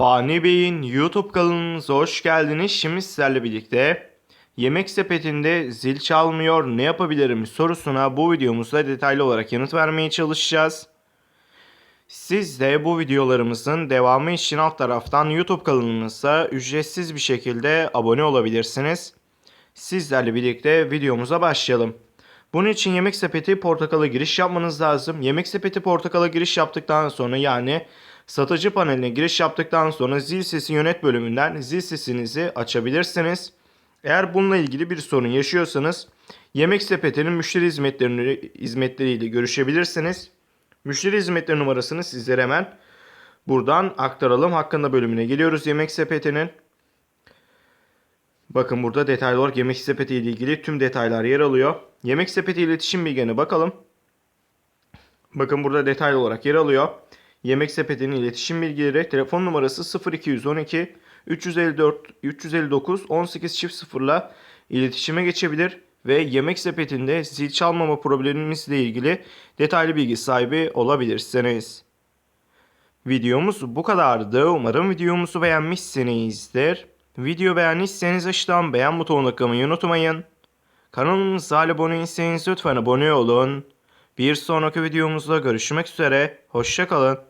Fani Bey'in YouTube kanalımıza hoş geldiniz. Şimdi sizlerle birlikte yemek sepetinde zil çalmıyor ne yapabilirim sorusuna bu videomuzda detaylı olarak yanıt vermeye çalışacağız. Siz de bu videolarımızın devamı için alt taraftan YouTube kanalımıza ücretsiz bir şekilde abone olabilirsiniz. Sizlerle birlikte videomuza başlayalım. Bunun için Yemek Sepeti Portakal'a giriş yapmanız lazım. Yemek Sepeti Portakal'a giriş yaptıktan sonra yani satıcı paneline giriş yaptıktan sonra zil sesi yönet bölümünden zil sesinizi açabilirsiniz. Eğer bununla ilgili bir sorun yaşıyorsanız Yemek Sepeti'nin müşteri hizmetlerini hizmetleriyle görüşebilirsiniz. Müşteri hizmetleri numarasını sizlere hemen buradan aktaralım. Hakkında bölümüne geliyoruz Yemek Sepeti'nin. Bakın burada detaylı olarak yemek sepeti ile ilgili tüm detaylar yer alıyor. Yemek sepeti iletişim bilgilerine bakalım. Bakın burada detaylı olarak yer alıyor. Yemek sepetinin iletişim bilgileri telefon numarası 0212 354 359 18 çift 0 ile iletişime geçebilir ve yemek sepetinde zil çalmama problemimizle ilgili detaylı bilgi sahibi olabilirsiniz. Videomuz bu kadardı. Umarım videomuzu beğenmişsinizdir. Video beğendiyseniz aşağıdan beğen butonuna tıklamayı unutmayın. Kanalımıza abone değilseniz lütfen abone olun. Bir sonraki videomuzda görüşmek üzere. Hoşçakalın.